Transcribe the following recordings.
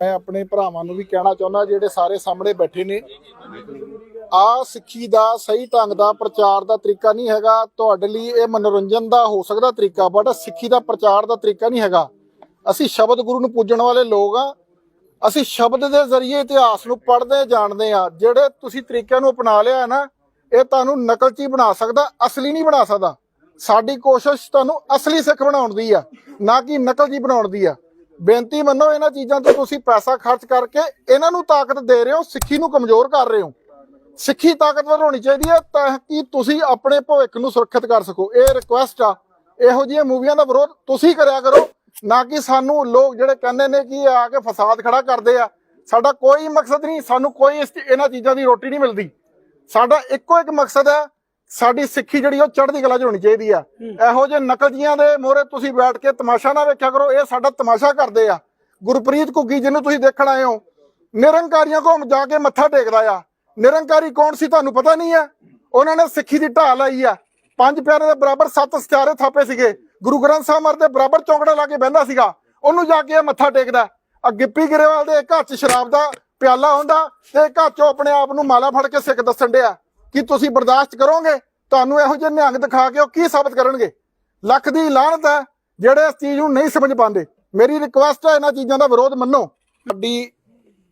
ਮੈਂ ਆਪਣੇ ਭਰਾਵਾਂ ਨੂੰ ਵੀ ਕਹਿਣਾ ਚਾਹੁੰਦਾ, ਜਿਹੜੇ ਸਾਰੇ ਸਾਹਮਣੇ ਬੈਠੇ ਨੇ। ਆ ਸਿੱਖੀ ਦਾ ਸਹੀ ਢੰਗ ਦਾ ਪ੍ਰਚਾਰ ਦਾ ਤਰੀਕਾ ਨਹੀਂ ਹੈਗਾ। ਤੁਹਾਡੇ ਲਈ ਇਹ ਮਨੋਰੰਜਨ ਦਾ ਹੋ ਸਕਦਾ ਤਰੀਕਾ ਬਟ ਸਿੱਖੀ ਦਾ ਪ੍ਰਚਾਰ ਦਾ ਤਰੀਕਾ ਨਹੀਂ ਹੈਗਾ। ਅਸੀਂ ਸ਼ਬਦ ਗੁਰੂ ਨੂੰ ਪੂਜਣ ਵਾਲੇ ਲੋਕ ਆ। ਅਸੀਂ ਸ਼ਬਦ ਦੇ ਜ਼ਰੀਏ ਇਤਿਹਾਸ ਨੂੰ ਪੜ੍ਹਦੇ ਜਾਣਦੇ ਆ। ਜਿਹੜੇ ਤੁਸੀਂ ਤਰੀਕਿਆਂ ਨੂੰ ਅਪਣਾ ਲਿਆ ਨਾ, ਇਹ ਤੁਹਾਨੂੰ ਨਕਲਚੀ ਬਣਾ ਸਕਦਾ, ਅਸਲੀ ਨਹੀਂ ਬਣਾ ਸਕਦਾ। ਸਾਡੀ ਕੋਸ਼ਿਸ਼ ਤੁਹਾਨੂੰ ਅਸਲੀ ਸਿੱਖ ਬਣਾਉਣ ਦੀ ਆ, ਨਾ ਕਿ ਨਕਲਜੀ ਬਣਾਉਣ ਦੀ ਆ। ਬੇਨਤੀ ਮੰਨੋ, ਇਹਨਾਂ ਚੀਜ਼ਾਂ ਤੇ ਤੁਸੀਂ ਪੈਸਾ ਖਰਚ ਕਰਕੇ ਇਹਨਾਂ ਨੂੰ ਤਾਕਤ ਦੇ ਰਹੇ ਹੋ, ਸਿੱਖੀ ਨੂੰ ਕਮਜ਼ੋਰ ਕਰ ਰਹੇ ਹੋ। ਸਿੱਖੀ ਤਾਕਤਵਰ ਹੋਣੀ ਚਾਹੀਦੀ ਹੈ ਤਾਂ ਕਿ ਤੁਸੀਂ ਆਪਣੇ ਭਵਿੱਖ ਨੂੰ ਸੁਰੱਖਿਅਤ ਕਰ ਸਕੋ। ਇਹ ਰਿਕੁਐਸਟ ਆ। ਇਹੋ ਜਿਹੀਆਂ ਮੂਵੀਆਂ ਦਾ ਵਿਰੋਧ ਤੁਸੀਂ ਕਰਿਆ ਕਰੋ, ਨਾ ਕਿ ਸਾਨੂੰ ਲੋਕ ਜਿਹੜੇ ਕਹਿੰਦੇ ਨੇ ਕਿ ਇਹ ਆ ਕੇ ਫਸਾਦ ਖੜਾ ਕਰਦੇ ਆ। ਸਾਡਾ ਕੋਈ ਮਕਸਦ ਨਹੀਂ, ਸਾਨੂੰ ਕੋਈ ਇਹਨਾਂ ਚੀਜ਼ਾਂ ਦੀ ਰੋਟੀ ਨਹੀਂ ਮਿਲਦੀ। ਸਾਡਾ ਇੱਕੋ ਇੱਕ ਮਕਸਦ ਹੈ ਸਾਡੀ ਸਿੱਖੀ ਜਿਹੜੀ ਉਹ ਚੜ੍ਹਦੀ ਕਲਾ 'ਚ ਹੋਣੀ ਚਾਹੀਦੀ ਆ। ਇਹੋ ਜਿਹੇ ਨਕਲਜੀਆਂ ਦੇ ਮੋਹਰੇ ਤੁਸੀਂ ਬੈਠ ਕੇ ਤਮਾਸ਼ਾ ਨਾ ਵੇਖਿਆ ਕਰੋ ਇਹ ਸਾਡਾ ਤਮਾਸ਼ਾ ਕਰਦੇ ਆ। ਗੁਰਪ੍ਰੀਤ ਘੁੱਗੀ ਜਿਹਨੂੰ ਤੁਸੀਂ ਦੇਖਣ ਆਏ ਹੋ ਨਿਰੰਕਾਰੀਆਂ ਕੋਲ ਜਾ ਕੇ ਮੱਥਾ ਟੇਕਦਾ ਆ। ਨਿਰੰਕਾਰੀ ਕੌਣ ਸੀ ਤੁਹਾਨੂੰ ਪਤਾ ਨਹੀਂ ਆ? ਉਹਨਾਂ ਨੇ ਸਿੱਖੀ ਦੀ ਢਾਲ ਲਾਈ ਆ। ਪੰਜ ਪਿਆਰੇ ਦੇ ਬਰਾਬਰ ਸੱਤ ਸਤਿਆਰੇ ਥਾਪੇ ਸੀਗੇ। ਗੁਰੂ ਗ੍ਰੰਥ ਸਾਹਿਬ ਮਰ ਦੇ ਬਰਾਬਰ ਚੌਂਕੜਾ ਲਾ ਕੇ ਬਹਿੰਦਾ ਸੀਗਾ। ਉਹਨੂੰ ਜਾ ਕੇ ਮੱਥਾ ਟੇਕਦਾ। ਆ ਗਿੱਪੀ ਗਰੇਵਾਲ ਦੇ ਇੱਕ ਹੱਥ 'ਚ ਸ਼ਰਾਬ ਦਾ ਪਿਆਲਾ ਹੁੰਦਾ ਤੇ ਇੱਕ ਹੱਥ 'ਚੋਂ ਆਪਣੇ ਆਪ ਨੂੰ ਮਾਲਾ ਫੜ ਕੇ ਸਿੱਖ ਦੱਸਣ ਡਿਆ। ਕਿ ਤੁਸੀਂ ਬਰਦਾਸ਼ਤ ਕਰੋਗੇ? ਤੁਹਾਨੂੰ ਇਹੋ ਜਿਹੇ ਨਿਹੰਗ ਦਿਖਾ ਕੇ ਉਹ ਕੀ ਸਾਬਤ ਕਰਨਗੇ? ਲੱਖ ਦੀ ਲਾਹਨਤ ਹੈ ਜਿਹੜੇ ਇਸ ਚੀਜ਼ ਨੂੰ ਨਹੀਂ ਸਮਝ ਪਾਉਂਦੇ। ਮੇਰੀ ਰਿਕੁਐਸਟ ਹੈ ਇਹਨਾਂ ਚੀਜ਼ਾਂ ਦਾ ਵਿਰੋਧ ਮੰਨੋ। ਸਾਡੀ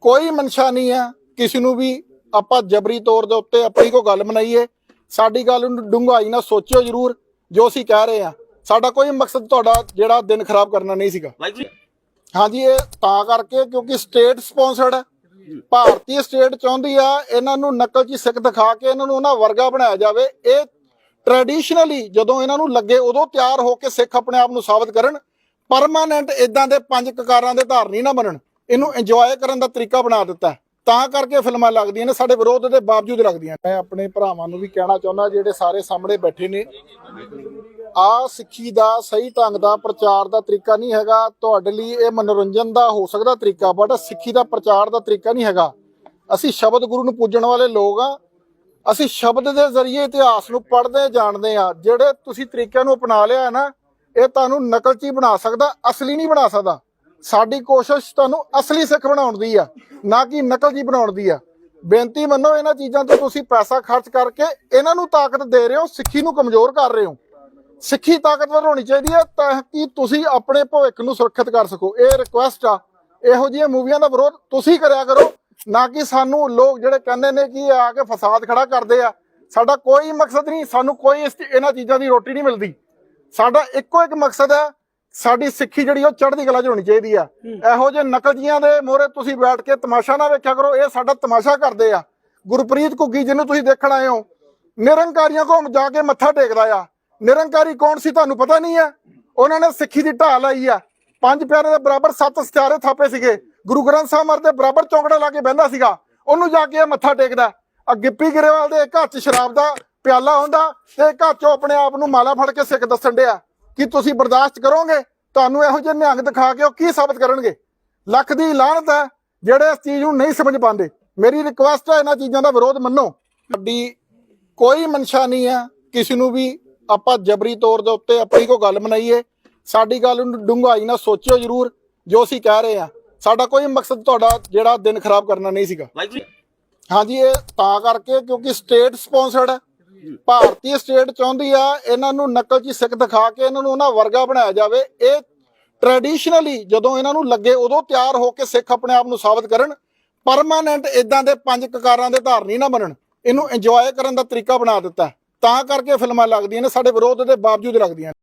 ਕੋਈ ਮਨਸ਼ਾ ਨਹੀਂ ਹੈ ਕਿਸੇ ਨੂੰ ਵੀ ਆਪਾਂ ਜਬਰੀ ਤੌਰ ਦੇ ਉੱਤੇ ਆਪਣੀ ਕੋਈ ਗੱਲ ਬਣਾਈਏ ਸਾਡੀ ਗੱਲ ਨੂੰ ਡੂੰਘਾਈ ਨਾਲ ਸੋਚਿਓ ਜਰੂਰ ਜੋ ਅਸੀਂ ਕਹਿ ਰਹੇ ਆ ਸਾਡਾ ਕੋਈ ਮਕਸਦ ਤੁਹਾਡਾ ਜਿਹੜਾ ਦਿਨ ਖਰਾਬ ਕਰਨਾ ਨਹੀਂ ਸੀਗਾ। ਹਾਂਜੀ ਇਹ ਤਾਂ ਕਰਕੇ ਕਿਉਂਕਿ ਸਟੇਟ ਸਪਾਂਸਰਡ ਹੈ। ਭਾਰਤੀ ਸਟੇਟ ਚਾਹੁੰਦੀ ਆ ਇਹਨਾਂ ਨੂੰ ਨਕਲ ਚ ਸਿੱਖ ਦਿਖਾ ਕੇ ਇਹਨਾਂ ਨੂੰ ਉਹਨਾਂ ਵਰਗਾ ਬਣਾਇਆ ਜਾਵੇ। ਇਹ ਟ੍ਰੈਡੀਸ਼ਨਲੀ ਜਦੋਂ ਇਹਨਾਂ ਨੂੰ ਲੱਗੇ ਉਦੋਂ ਤਿਆਰ ਹੋ ਕੇ ਸਿੱਖ ਆਪਣੇ ਆਪ ਨੂੰ ਸਾਬਤ ਕਰਨ ਪਰਮਾਨੈਂਟ ਇਦਾਂ ਦੇ ਪੰਜ ਕਕਾਰਾਂ ਦੇ ਧਾਰਨੀ ਨਾ ਬਣਨ। ਇਹਨੂੰ ਇੰਜੋਏ ਕਰਨ ਦਾ ਤਰੀਕਾ ਬਣਾ ਦਿੱਤਾ। ਤਾਂ ਕਰਕੇ ਫਿਲਮਾਂ ਲੱਗਦੀਆਂ ਨੇ, ਸਾਡੇ ਵਿਰੋਧ ਦੇ ਬਾਵਜੂਦ ਲੱਗਦੀਆਂ ਮੈਂ ਆਪਣੇ ਭਰਾਵਾਂ ਨੂੰ ਵੀ ਕਹਿਣਾ ਚਾਹੁੰਦਾ, ਜਿਹੜੇ ਸਾਰੇ ਸਾਹਮਣੇ ਬੈਠੇ ਨੇ, ਆ ਸਿੱਖੀ ਦਾ ਸਹੀ ਢੰਗ ਦਾ ਪ੍ਰਚਾਰ ਦਾ ਤਰੀਕਾ ਨਹੀਂ ਹੈਗਾ। ਤੁਹਾਡੇ ਲਈ ਇਹ ਮਨੋਰੰਜਨ ਦਾ ਹੋ ਸਕਦਾ ਤਰੀਕਾ ਬਟ ਸਿੱਖੀ ਦਾ ਪ੍ਰਚਾਰ ਦਾ ਤਰੀਕਾ ਨਹੀਂ ਹੈਗਾ। ਅਸੀਂ ਸ਼ਬਦ ਗੁਰੂ ਨੂੰ ਪੂਜਣ ਵਾਲੇ ਲੋਕ ਆ। ਅਸੀਂ ਸ਼ਬਦ ਦੇ ਜ਼ਰੀਏ ਇਤਿਹਾਸ ਨੂੰ ਪੜ੍ਹਦੇ, ਜਾਣਦੇ ਆ। ਜਿਹੜੇ ਤੁਸੀਂ ਤਰੀਕਿਆਂ ਨੂੰ ਅਪਣਾ ਲਿਆ ਹੈ ਨਾ, ਇਹ ਤੁਹਾਨੂੰ ਨਕਲਚੀ ਬਣਾ ਸਕਦਾ, ਅਸਲੀ ਨਹੀਂ ਬਣਾ ਸਕਦਾ। ਸਾਡੀ ਕੋਸ਼ਿਸ਼ ਤੁਹਾਨੂੰ ਅਸਲੀ ਸਿੱਖ ਬਣਾਉਣ ਦੀ ਆ, ਨਾ ਕਿ ਨਕਲ ਨਕਲਜੀ ਬਣਾਉਣ ਦੀ ਆ। ਬੇਨਤੀ ਮੰਨੋ ਇਹਨਾਂ ਚੀਜ਼ਾਂ ਤੋਂ ਤੁਸੀਂ ਪੈਸਾ ਖਰਚ ਕਰਕੇ ਇਹਨਾਂ ਨੂੰ ਤਾਕਤ ਦੇ ਰਹੇ ਹੋ, ਸਿੱਖੀ ਨੂੰ ਕਮਜ਼ੋਰ ਕਰ ਰਹੇ ਹੋ। ਸਿੱਖੀ ਤਾਕਤਵਰ ਹੋਣੀ ਚਾਹੀਦੀ ਹੈ ਤਾਂ ਕਿ ਤੁਸੀਂ ਆਪਣੇ ਭਵਿੱਖ ਨੂੰ ਸੁਰੱਖਿਅਤ ਕਰ ਸਕੋ। ਇਹ ਰਿਕੁਐਸਟ ਆ, ਇਹੋ ਜਿਹੀਆਂ ਮੂਵੀਆਂ ਦਾ ਵਿਰੋਧ ਤੁਸੀਂ ਕਰਿਆ ਕਰੋ, ਨਾ ਕਿ ਸਾਨੂੰ ਲੋਕ ਜਿਹੜੇ ਕਹਿੰਦੇ ਨੇ ਕਿ ਆ ਕੇ ਫਸਾਦ ਖੜਾ ਕਰਦੇ ਆ। ਸਾਡਾ ਕੋਈ ਮਕਸਦ ਨਹੀਂ, ਸਾਨੂੰ ਕੋਈ ਇਸ ਇਹਨਾਂ ਚੀਜ਼ਾਂ ਦੀ ਰੋਟੀ ਨਹੀਂ ਮਿਲਦੀ। ਸਾਡਾ ਇੱਕੋ ਇੱਕ ਮਕਸਦ ਹੈ ਸਾਡੀ ਸਿੱਖੀ ਜਿਹੜੀ ਉਹ ਚੜ੍ਹਦੀ ਕਲਾ 'ਚ ਹੋਣੀ ਚਾਹੀਦੀ ਆ। ਇਹੋ ਜਿਹੇ ਨਕਲਜੀਆਂ ਦੇ ਮੋਹਰੇ ਤੁਸੀਂ ਬੈਠ ਕੇ ਤਮਾਸ਼ਾ ਨਾ ਵੇਖਿਆ ਕਰੋ ਇਹ ਸਾਡਾ ਤਮਾਸ਼ਾ ਕਰਦੇ ਆ। ਗੁਰਪ੍ਰੀਤ ਘੁੱਗੀ ਜਿਹਨੂੰ ਤੁਸੀਂ ਦੇਖਣ ਆਏ ਹੋ ਨਿਰੰਕਾਰੀਆਂ ਕੋਲ ਜਾ ਕੇ ਮੱਥਾ ਟੇਕਦਾ ਆ। ਨਿਰੰਕਾਰੀ ਕੌਣ ਸੀ ਤੁਹਾਨੂੰ ਪਤਾ ਨਹੀਂ ਆ? ਉਹਨਾਂ ਨੇ ਸਿੱਖੀ ਦੀ ਢਾਲ ਲਾਈ ਆ। ਪੰਜ ਪਿਆਰੇ ਦੇ ਬਰਾਬਰ ਸੱਤ ਸਤਿਆਰੇ ਥਾਪੇ ਸੀਗੇ। ਗੁਰੂ ਗ੍ਰੰਥ ਸਾਹਿਬ ਮਰ ਦੇ ਬਰਾਬਰ ਚੌਂਕੜਾ ਲਾ ਕੇ ਬਹਿੰਦਾ ਸੀਗਾ। ਉਹਨੂੰ ਜਾ ਕੇ ਮੱਥਾ ਟੇਕਦਾ। ਆ ਗਿੱਪੀ ਗਰੇਵਾਲ ਦੇ ਇੱਕ ਹੱਥ ਸ਼ਰਾਬ ਦਾ ਪਿਆਲਾ ਹੁੰਦਾ ਤੇ ਇੱਕ ਹੱਥ 'ਚੋਂ ਆਪਣੇ ਆਪ ਨੂੰ ਮਾਲਾ ਫੜ ਕੇ ਸਿੱਖ ਦੱਸਣ ਡਿਆ। ਕਿ ਤੁਸੀਂ ਬਰਦਾਸ਼ਤ ਕਰੋਗੇ? ਤੁਹਾਨੂੰ ਇਹੋ ਜਿਹੇ ਨਿਹੰਗ ਦਿਖਾ ਕੇ ਉਹ ਕੀ ਸਾਬਤ ਕਰਨਗੇ? ਲੱਖ ਦੀ ਲਾਹਨਤ ਹੈ ਜਿਹੜੇ ਇਸ ਚੀਜ਼ ਨੂੰ ਨਹੀਂ ਸਮਝ ਪਾਉਂਦੇ। ਮੇਰੀ ਰਿਕੁਐਸਟ ਹੈ ਇਹਨਾਂ ਚੀਜ਼ਾਂ ਦਾ ਵਿਰੋਧ ਮੰਨੋ। ਸਾਡੀ ਕੋਈ ਮਨਸ਼ਾ ਨਹੀਂ ਹੈ ਕਿਸੇ ਨੂੰ ਵੀ ਆਪਾਂ ਜਬਰੀ ਤੌਰ ਦੇ ਉੱਤੇ ਆਪਣੀ ਕੋਈ ਗੱਲ ਬਣਾਈਏ ਸਾਡੀ ਗੱਲ ਨੂੰ ਡੂੰਘਾਈ ਨਾਲ ਸੋਚਿਓ ਜਰੂਰ ਜੋ ਅਸੀਂ ਕਹਿ ਰਹੇ ਆ ਸਾਡਾ ਕੋਈ ਮਕਸਦ ਤੁਹਾਡਾ ਜਿਹੜਾ ਦਿਨ ਖਰਾਬ ਕਰਨਾ ਨਹੀਂ ਸੀਗਾ। ਹਾਂਜੀ ਇਹ ਤਾਂ ਕਰਕੇ ਕਿਉਂਕਿ ਸਟੇਟ ਸਪਾਂਸਰਡ ਹੈ। ਭਾਰਤੀ ਸਟੇਟ ਚਾਹੁੰਦੀ ਆ ਇਹਨਾਂ ਨੂੰ ਨਕਲ ਚ ਸਿੱਖ ਦਿਖਾ ਕੇ ਇਹਨਾਂ ਨੂੰ ਉਹਨਾਂ ਵਰਗਾ ਬਣਾਇਆ ਜਾਵੇ। ਇਹ ਟ੍ਰੈਡੀਸ਼ਨਲੀ ਜਦੋਂ ਇਹਨਾਂ ਨੂੰ ਲੱਗੇ ਉਦੋਂ ਤਿਆਰ ਹੋ ਕੇ ਸਿੱਖ ਆਪਣੇ ਆਪ ਨੂੰ ਸਾਬਤ ਕਰਨ। ਪਰਮਾਨੈਂਟ ਇਦਾਂ ਦੇ ਪੰਜ ਕਕਾਰਾਂ ਦੇ ਧਾਰਨੀ ਨਾ ਬਣਨ। ਇਹਨੂੰ ਇੰਜੋਏ ਕਰਨ ਦਾ ਤਰੀਕਾ ਬਣਾ ਦਿੱਤਾ। ਤਾਂ ਕਰਕੇ ਫਿਲਮਾਂ ਲੱਗਦੀਆਂ ਨੇ, ਸਾਡੇ ਵਿਰੋਧ ਦੇ ਬਾਵਜੂਦ ਲੱਗਦੀਆਂ ਨੇ।